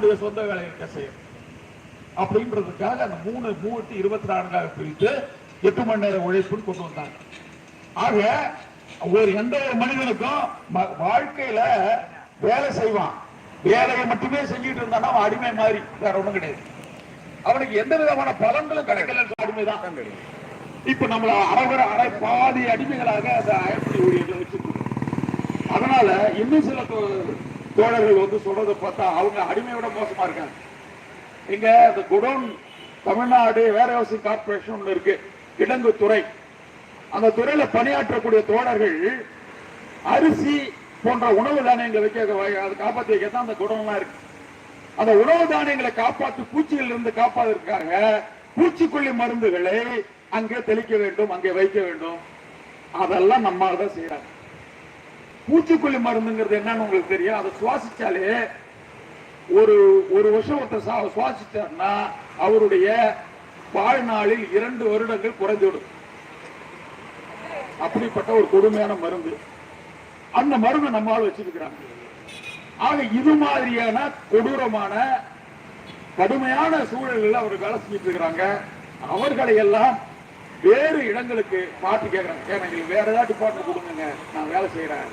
அவனுடைய சொந்த வேலையை செய்யும். அப்படின்றதுக்காக அந்த மூணு மூவத்தி இருபத்தி நான்காக பிரித்து எட்டு மணி நேர உழைப்புன்னு கொண்டு வந்தாங்க. ஆக ஒரு எந்த ஒரு மனிதனுக்கும் வாழ்க்கையில வேலை செய்வான். வேலையை மட்டுமே செஞ்சுட்டு இருந்தானா அவன் அடிமை மாதிரி வேற ஒண்ணும் கிடையாது. அவனுக்கு எந்த விதமான பலன்களும் கிடைக்கல அடிமைதான். இப்ப நம்மள அறவர அரை பாதி அடிமைகளாக அந்த அயற்படி ஊழியர்களை வச்சிருக்கோம் அதனால இன்னும் சில தோழர்கள் வந்து சொல்றதை பார்த்தா அவங்க அடிமையோட மோசமா இருக்காங்க. இங்க இந்த குடோன் தமிழ்நாடு வேர் ஹவுசிங் கார்பரேஷன் இருக்கு கிடங்கு துறை. அந்த துறையில பணியாற்றக்கூடிய தோழர்கள் அரிசி போன்ற உணவு தானியங்களை வைக்க அதை காப்பாத்தி வைக்க தான் அந்த குடோன்லாம் இருக்கு. அந்த உணவு தானியங்களை காப்பாத்து பூச்சிகள் இருந்து காப்பாதற்காக பூச்சிக்கொல்லி மருந்துகளை அங்கே தெளிக்க வேண்டும் அங்கே வைக்க வேண்டும். அதெல்லாம் நம்மால தான் செய்யறாங்க. பூச்சிக்கொல்லி மருந்துங்கிறது என்னன்னு உங்களுக்கு தெரியும். அதை சுவாசிச்சாலே ஒரு ஒரு வருஷம் ஒருத்தர் சா- சுவாசிச்சார்னா அவருடைய வாழ்நாளில் இரண்டு வருடங்கள் குறைந்துவிடும். அப்படிப்பட்ட ஒரு கொடுமையான மருந்து. அந்த மருந்து நம்மால் வச்சிருக்கிறாங்க. ஆக இது மாதிரியான கொடூரமான கடுமையான சூழலில் அவர் வேலை செஞ்சிட்டு இருக்கிறாங்க. அவர்களை எல்லாம் வேறு இடங்களுக்கு மாற்றி கேட்கிறாங்க ஏன் எங்களுக்கு வேற ஏதாவது டிபார்ட்மெண்ட் கொடுங்க நான் வேலை செய்யறேன்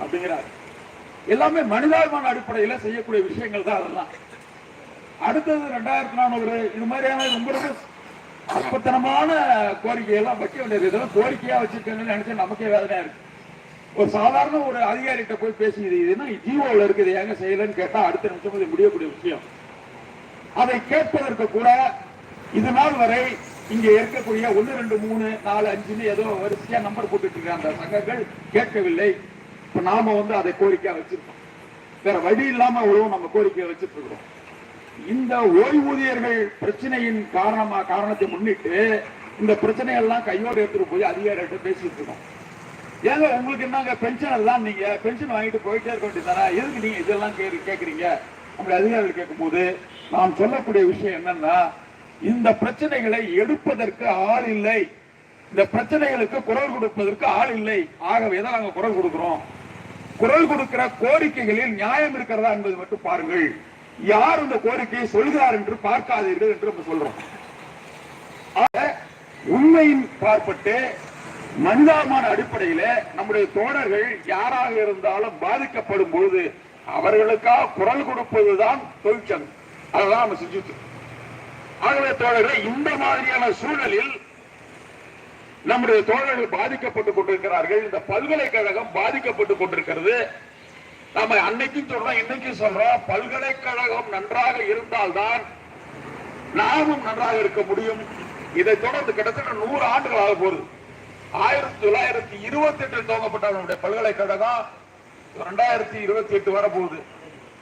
அப்படிங்கிறார். எல்லாமே மனிதாபிமான அடிப்படையில செய்யக்கூடிய விஷயங்கள் தான் அதெல்லாம். அடுத்தது ரெண்டாயிரத்தி நானூறு இது மாதிரியான ரொம்ப ரொம்ப அற்பத்தனமான கோரிக்கையெல்லாம் வைக்க வேண்டியது. இதெல்லாம் கோரிக்கையா வச்சிருக்கேன்னு நினைச்சு நமக்கே வேதனையா இருக்கு. ஒரு சாதாரண ஒரு அதிகாரிகிட்ட போய் பேசி இது இதுன்னா ஜீவோல இருக்குது ஏங்க செய்யலன்னு கேட்டா அடுத்த நிமிஷம் இது முடியக்கூடிய விஷயம். அதை கேட்பதற்கு கூட இது நாள் வரை இங்க இருக்கக்கூடிய ஒன்னு ரெண்டு மூணு நாலு அஞ்சுன்னு ஏதோ வரிசையா நம்பர் போட்டுட்டு இருக்கிற அந்த சங்கங்கள் கேட்கவில்லை. இப்ப நாம வந்து அதை கோரிக்கையா வச்சிருக்கோம். வேற வழி இல்லாம அவ்வளவு நம்ம கோரிக்கையை வச்சுட்டு இருக்கிறோம். இந்த ஓய்வூதியர்கள் பிரச்சனையின் காரணமா காரணத்தை முன்னிட்டு இந்த பிரச்சனையெல்லாம் கையோடு எடுத்துட்டு போய் அதிகாரிகிட்ட பேசிட்டு இருக்கோம். ஏங்க உங்களுக்கு என்னங்க பென்ஷன் தான் நீங்க பென்ஷன் வாங்கிட்டு போயிட்டே இருக்க வேண்டியதானா எதுக்கு நீங்க இதெல்லாம் கேக்குறீங்க அப்படி அதிகாரிகள் கேட்கும்போது நான் சொல்லக்கூடிய விஷயம் என்னன்னா இந்த பிரச்சனைகளை எடுப்பதற்கு ஆள் இல்லை. இந்த பிரச்சனைகளுக்கு குரல் கொடுப்பதற்கு ஆள் இல்லை. ஆகவே தான் நாங்க குரல் கொடுக்கிறோம். குரல் கொடுக்கிற கோரிக்கைகளில் நியாயம் இருக்கிறதா என்பது மட்டும் பாருங்கள். யார் இந்த கோரிக்கையை சொல்கிறார் என்று பார்க்காதீர்கள் என்று நம்ம சொல்றோம். உண்மையின் பார்ப்பட்டு மனிதாபிமான அடிப்படையில நம்முடைய தோழர்கள் யாராக இருந்தாலும் பாதிக்கப்படும் பொழுது அவர்களுக்காக குரல் கொடுப்பதுதான் தொழிற்சங்கம். அதெல்லாம் நம்ம செஞ்சுட்டு ஆகவே தோழர்களை இந்த மாதிரியான சூழலில் நம்முடைய தோழர்கள் பாதிக்கப்பட்டுக் கொண்டிருக்கிறார்கள். இந்த பல்கலைக்கழகம் பாதிக்கப்பட்டுக் கொண்டிருக்கிறது. நாம அன்னைக்கும் சொல்றோம் இன்னைக்கும் சொல்றோம் பல்கலைக்கழகம் நன்றாக இருந்தால்தான் நாமும் நன்றாக இருக்க முடியும். இதை தொடர்ந்து கிட்டத்தட்ட நூறு ஆண்டுகள் ஆக போகுது. ஆயிரத்தி தொள்ளாயிரத்தி இருபத்தி எட்டில் துவங்கப்பட்ட நம்முடைய பல்கலைக்கழகம் ரெண்டாயிரத்தி இருபத்தி எட்டு வர போகுது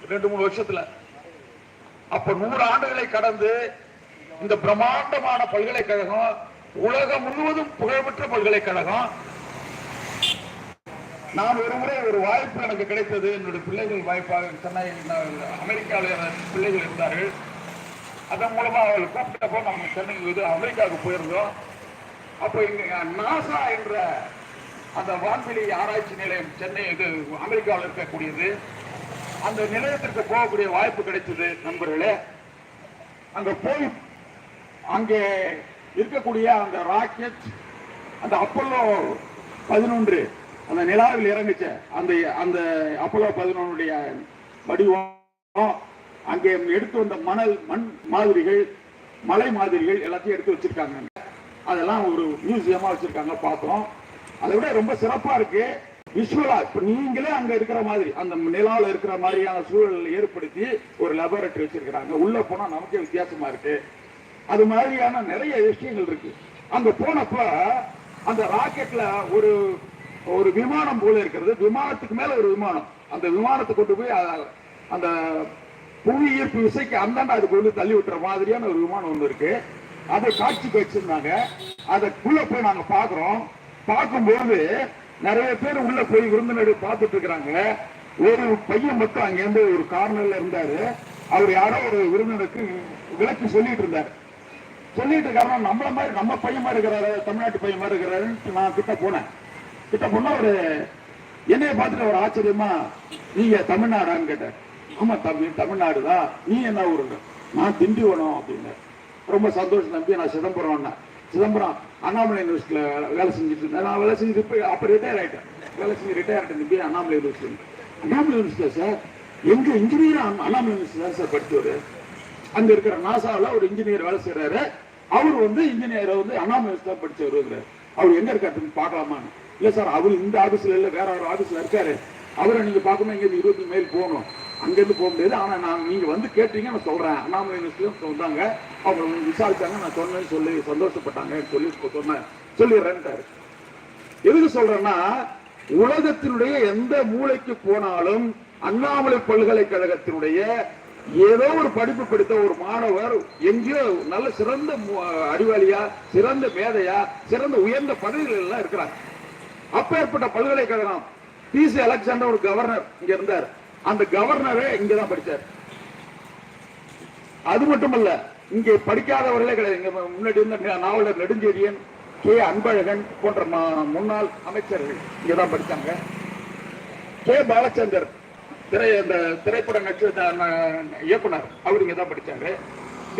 ரெண்டு மூணு வருஷத்துல. அப்ப நூறு ஆண்டுகளை கடந்து இந்த பிரம்மாண்டமான பல்கலைக்கழகம் உலகம் முழுவதும் புகழ்பெற்ற பல்கலைக்கழகம். நான் ஒரு முறை ஒரு வாய்ப்பு எனக்கு கிடைத்தது. என்னுடைய பிள்ளைகள் வாய்ப்பாக சென்னை அமெரிக்காவில் பிள்ளைகள் இருந்தார்கள். அதன் மூலமா அவர்கள் கூப்பிட்டப்போ நம்ம சென்னைக்கு இது அமெரிக்காவுக்கு போயிருந்தோம். அப்போ இங்க நாசா என்ற அந்த வான்வெளி ஆராய்ச்சி நிலையம் சென்னை இது அமெரிக்காவில் இருக்கக்கூடியது. அந்த நிலையத்திற்கு போகக்கூடிய வாய்ப்பு கிடைத்தது நண்பர்களே. அங்க போய் அங்கே இருக்கக்கூடிய அந்த ராக்கெட் அந்த அப்பல்லோ பதினொன்று அந்த நிலாவில் இறங்குச்ச அந்த அந்த அப்பல்லோ பதினொன்றுடைய வடிவம் அங்கே எடுத்து வந்த மணல் மண் மாதிரிகள் மலை மாதிரிகள் எல்லாத்தையும் எடுத்து வச்சிருக்காங்க. அதெல்லாம் ஒரு மியூசியமா வச்சிருக்காங்க பார்த்தோம். அதை விட ரொம்ப சிறப்பா இருக்கு. விஷுவலா இப்ப நீங்களே அங்க இருக்கிற மாதிரி அந்த நிலாவில் இருக்கிற மாதிரியான சூழல் ஏற்படுத்தி ஒரு லெபரட்டரி வச்சிருக்கிறாங்க. உள்ள போனா நமக்கே வித்தியாசமா இருக்கு. அது மாதிரியான நிறைய விஷயங்கள் இருக்கு. அங்க போனப்ப அந்த ராக்கெட்ல ஒரு ஒரு விமானம் போல இருக்கிறது. விமானத்துக்கு மேல ஒரு விமானம். அந்த விமானத்தை கொண்டு போய் அந்த புவி ஈர்ப்பு விசைக்கு அந்தாண்ட அதுக்கு வந்து தள்ளி விட்டுற மாதிரியான ஒரு விமானம் ஒன்று இருக்கு. அதை காட்சிக்கு வச்சிருந்தாங்க. அதுக்குள்ள போய் நாங்க பாக்குறோம். பார்க்கும்போது நிறைய பேர் உள்ள போய் விருந்தினர் பார்த்துட்டு இருக்கிறாங்க. ஒரு பையன் மட்டும் அங்கேருந்து ஒரு கார்னர்ல இருந்தாரு. அவர் யாரோ ஒரு விருந்தினருக்கு விளக்கி சொல்லிட்டு இருந்தாரு. சொல்லிட்டு இருக்காருன்னா நம்மள மாதிரி நம்ம பையன் மாதிரி இருக்கிறாரு தமிழ்நாட்டு பையன் மாதிரி இருக்கிறாருன்னு நான் கிட்ட போனேன். கிட்ட போனா ஒரு என்னைய பார்த்துட்டு ஒரு ஆச்சரியமா நீங்க தமிழ்நாடான்னு கேட்டேன் ஆமா தம்பி தமிழ்நாடு தான் நீ என்ன ஊருங்க? நான் திண்டிவனம் அப்படின்னு ரொம்ப சந்தோஷம் தம்பி நான் சிதம்பரம் சிதம்பரம் அண்ணாமலை யூனிவர்சிட்டியில் வேலை செஞ்சுட்டு இருந்தேன். நான் வேலை செஞ்சு இப்ப அப்போ ரிட்டையர் ஆகிட்டேன் வேலை செஞ்சு ரிட்டையர் ஆகிட்டேன் தம்பி Annamalai university Annamalai university sir எங்க இன்ஜினியர் அண்ணாமலை யூனிவர்சிட்டி தான் சார் படித்தவர் அங்கே இருக்கிற நாசாவில் ஒரு இன்ஜினியர் வேலை செய்கிறாரு அவர் வந்து இன்ஜினியர் வந்து அண்ணாமலை படிச்சவர் தான் அவர் எங்க இருக்காரு பார்க்கலாமான்னு. இல்ல சார் அவர் இந்த ஆபீஸ்ல இல்ல வேற ஒரு ஆபீஸ்ல இருக்காரு. அவரை நீங்க பார்க்கணும் இங்க இருந்து இருபத்தி மைல் போகணும். அங்கிருந்து போக முடியாது. ஆனா நான் நீங்க வந்து கேட்டீங்க நான் சொல்றேன். அண்ணாமலை யூனிவர்சிட்டியும் சொன்னாங்க அவங்க விசாரிச்சாங்க. நான் சொன்னேன்னு சொல்லி சந்தோஷப்பட்டாங்க சொல்லி சொன்னேன். சொல்லிடுறேன்ட்டாரு. எதுக்கு சொல்றேன்னா உலகத்தினுடைய எந்த மூலைக்கு போனாலும் அண்ணாமலை பல்கலைக்கழகத்தினுடைய ஏதோ ஒரு படிப்பு படித்த ஒரு மாணவர் எங்கேயோ நல்ல சிறந்த அறிவாளியா சிறந்த மேதையா சிறந்த உயர்ந்த பதவிகள் எல்லாம் இருக்கிறார் அப்பேற்பட்ட பல்கலைக்கழகம். பி சி அலெக்சாண்டர் ஒரு கவர்னர் இங்க இருந்தார். அந்த கவர்னரே இங்கதான் படிச்சார். அது மட்டுமல்ல இங்கே படிக்காதவர்களே கிடையாது. இங்க முன்னாடி இருந்த நாவலர் நெடுஞ்செழியன் கே. அன்பழகன் போன்ற முன்னாள் அமைச்சர்கள் இங்கதான் படிச்சாங்க. கே. பாலச்சந்தர் திரை அந்த திரைப்பட நட்சத்திர இயக்குனர் அவர் இங்க தான் படிச்சாரு.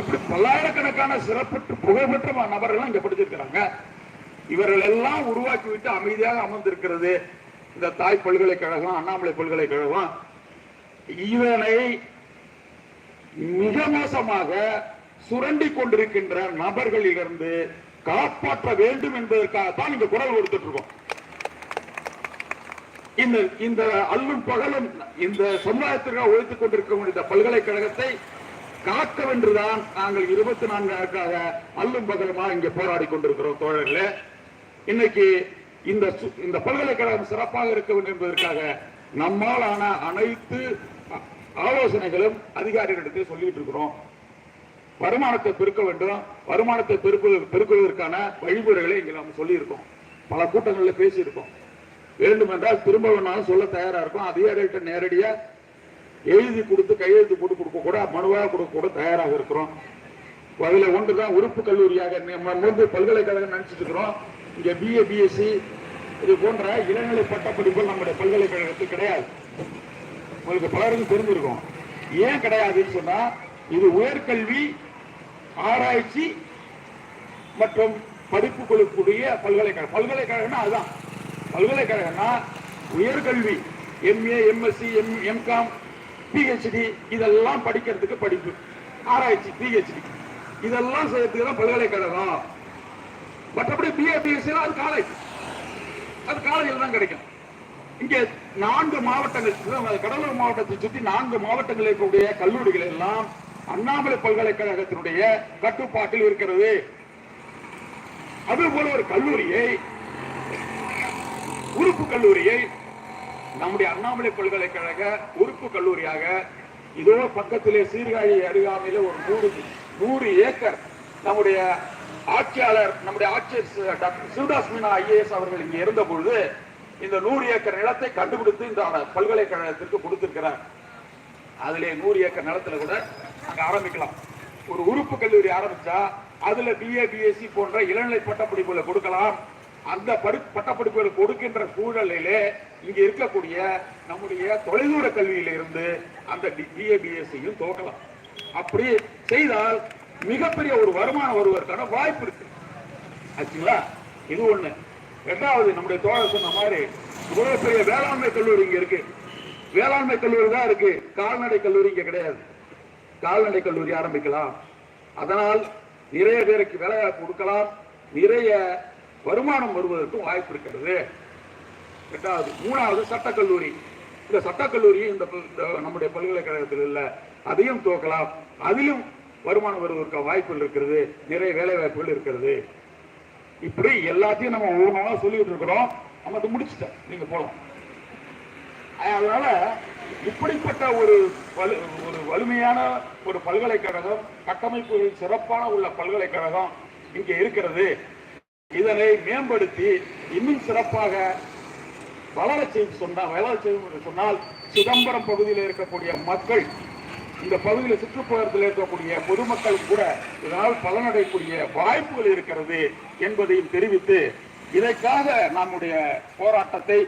இப்படி பல்லாயிரக்கணக்கான சிறப்பு புகழ்பெற்ற நபர்கள்லாம் நபர்கள் இங்க படிச்சிருக்கிறாங்க. இவர்கள் எல்லாம் உருவாக்கி விட்டு அமைதியாக அமர்ந்திருக்கிறது. இந்த தாய் பல்கலைக்கழகம் அண்ணாமலை பல்கலைக்கழகம். இதனை மிக மோசமாக சுரண்டி கொண்டிருக்கின்ற நபர்களிலிருந்து காப்பாற்ற வேண்டும் என்பதற்காகத்தான் இங்க குரல் கொடுத்துட்டு இருக்கோம். இந்த இந்த அல்லும் பகலும் இந்த சமுதாயத்திற்காக உழைத்துக் கொண்டிருக்கும் இந்த பல்கலைக்கழகத்தை காக்க வென்றுதான் நாங்கள் இருபத்தி நான்கு நாட்களாக அல்லும் பகலுமா இங்கே போராடி கொண்டிருக்கிறோம் தோழர்களே. இன்னைக்கு இந்த சு- இந்த பல்கலைக்கழகம் சிறப்பாக இருக்க வேண்டும் என்பதற்காக நம்மாலான அனைத்து ஆலோசனைகளும் அதிகாரிகளிடத்தில் சொல்லிட்டு இருக்கிறோம். வருமானத்தை பெருக்க வேண்டும். வருமானத்தை பெருக்கு பெருக்குவதற்கான வழிமுறைகளை இங்கே நாம் சொல்லியிருக்கோம். பல கூட்டங்களில் பேசியிருக்கோம். வேண்டுமென்றால் திரும்ப வேணாலும் சொல்ல தயாரா இருக்கும். அதிகாரிகிட்ட நேரடியா எழுதி கொடுத்து கையெழுத்து போட்டு கொடுக்க கூட மனுவாக கொடுக்க கூட தயாராக இருக்கிறோம். அதுல ஒன்றுதான் உறுப்பு கல்லூரியாக நம்ம வந்து பல்கலைக்கழகம் நினைச்சிட்டு இருக்கிறோம். இங்க பிஏ பிஎஸ்சி இது போன்ற இளநிலை பட்டப்படிப்புகள் நம்முடைய பல்கலைக்கழகத்துக்கு கிடையாது. உங்களுக்கு பலருக்கும் தெரிஞ்சிருக்கும். ஏன் கிடையாதுன்னு சொன்னா இது உயர்கல்வி ஆராய்ச்சி மற்றும் படிப்புகளுக்குரிய பல்கலைக்கழகம். பல்கலைக்கழகம்னா அதுதான். பல்கலைக்கழகம்னா உயர்கல்வி MA MSc M MCom PhD இதெல்லாம் படிக்கிறதுக்கு படிப்பு. ஆராய்ச்சி பிஹெச்டி இதெல்லாம் செய்யறதுக்கு தான் பல்கலைக்கழகம்? மற்றபடி பிஏ பிஎஸ்சி அது காலேஜ் அது காலேஜில் தான் கிடைக்கும். இங்கே நான்கு மாவட்டங்கள் கடலூர் மாவட்டத்தை சுற்றி நான்கு மாவட்டங்களில் இருக்கக்கூடிய கல்லூரிகள் எல்லாம் அண்ணாமலை பல்கலைக்கழகத்தினுடைய கட்டுப்பாட்டில் இருக்கிறது. அதுபோல ஒரு கல்லூரியை உறுப்பு கல்லூரியை நம்முடைய அண்ணாமலை பல்கலைக்கழக உறுப்பு கல்லூரியாக இதோ பக்கத்திலே சீர்காழி அருகாமையில ஒரு நூறு நூறு ஏக்கர் நம்முடைய ஆட்சியாளர் நம்முடைய ஆட்சியர் டாக்டர் சிவதாஸ் மீனா ஐஏஎஸ் அவர்கள் இங்கே இருந்த பொழுது இந்த நூறு ஏக்கர் நிலத்தை கண்டுபிடித்து இந்த பல்கலைக்கழகத்திற்கு கொடுத்திருக்கிறார். அதிலே நூறு ஏக்கர் நிலத்துல கூட அங்க ஆரம்பிக்கலாம். ஒரு உறுப்பு கல்லூரி ஆரம்பிச்சா அதுல பிஏ பிஎஸ்சி போன்ற இளநிலை பட்டப்படிப்புல கொடுக்கலாம். அந்த படி பட்டப்படிப்புகளை கொடுக்கின்ற சூழலிலே இங்க இருக்கக்கூடிய நம்முடைய தொலைதூர கல்வியில இருந்து அந்த பிஏபிஎஸ்சியும் தோக்கலாம் அப்படி செய்தால் மிகப்பெரிய ஒரு வருமானம் வருவதற்கான வாய்ப்பு இருக்கு. ஆச்சுங்களா? இது ஒண்ணு. ரெண்டாவது நம்முடைய தோழர் சொன்ன மாதிரி இவ்வளவு பெரிய வேளாண்மை கல்லூரி இங்க இருக்கு. வேளாண்மை கல்லூரி தான் இருக்கு. கால்நடை கல்லூரி இங்க கிடையாது. கால்நடை கல்லூரி ஆரம்பிக்கலாம். அதனால் நிறைய பேருக்கு வேலை கொடுக்கலாம். நிறைய வருமானம் வருவதற்கும் வாய்ப்பு இருக்கிறது எட்டாவது மூணாவது சட்டக்கல்லூரி. இந்த சட்டக்கல்லூரி இந்த நம்முடைய பல்கலைக்கழகத்தில் இல்லை அதையும் துவக்கலாம். அதிலும் வருமானம் வருவதற்கு வாய்ப்புகள் இருக்கிறது. நிறைய வேலை வாய்ப்புகள் இருக்கிறது. இப்படி எல்லாத்தையும் நம்ம ஒவ்வொன்றா சொல்லிட்டு இருக்கிறோம். நம்ம அதை முடிச்சுட்டோம். நீங்க போலாம். அதனால இப்படிப்பட்ட ஒரு வலு- ஒரு வலிமையான ஒரு பல்கலைக்கழகம் கட்டமைப்புகள் சிறப்பான உள்ள பல்கலைக்கழகம் இங்கே இருக்கிறது. இதனை மேம்படுத்தி இன்னும் சிறப்பாக வளர செய்து சொன்னால் வளர செய்யும் என்று சொன்னால் சிதம்பரம் பகுதியில் இருக்கக்கூடிய மக்கள் இந்த பகுதியில் சுற்றுப்புறத்தில் இருக்கக்கூடிய பொதுமக்கள் கூட இதனால் பலனடையக்கூடிய வாய்ப்புகள் இருக்கிறது என்பதையும் தெரிவித்து இதற்காக நம்முடைய போராட்டத்தை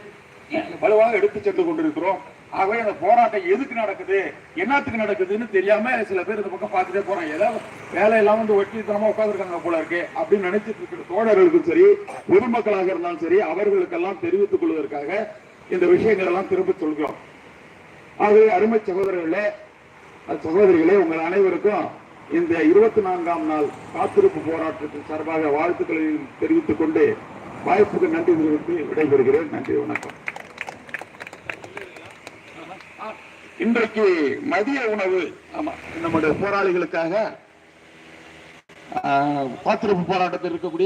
வலுவாக எடுத்து சென்று கொண்டிருக்கிறோம். ஆகவே அந்த போராட்டம் எதுக்கு நடக்குது? என்னத்துக்கு நடக்குதுன்னு தெரியாம சில பேர் இந்த பக்கம் பார்த்துட்டே போறாங்க. ஏதாவது வேலையெல்லாம் வந்து ஒட்டித்தனமா உட்காந்துருக்காங்க போல இருக்கு அப்படின்னு நினைச்சிட்டு இருக்கிற தோழர்களுக்கும் சரி பொதுமக்களாக இருந்தாலும் சரி அவர்களுக்கெல்லாம் தெரிவித்துக் கொள்வதற்காக இந்த விஷயங்கள் எல்லாம் திரும்ப சொல்கிறோம். ஆகவே அருமை சகோதரர்களே சகோதரிகளே உங்கள் அனைவருக்கும் இந்த இருபத்தி நான்காம் நாள் காத்திருப்பு போராட்டத்தின் சார்பாக வாழ்த்துக்களை தெரிவித்துக் கொண்டு வாய்ப்புக்கு நன்றி தெரிவித்து விடைபெறுகிறேன். நன்றி வணக்கம். இன்றைக்கு மதிய உணவு ஆமா நம்முடைய போராளிகளுக்காக ஆஹ், காத்திருப்பு போராட்டத்தில் இருக்கக்கூடிய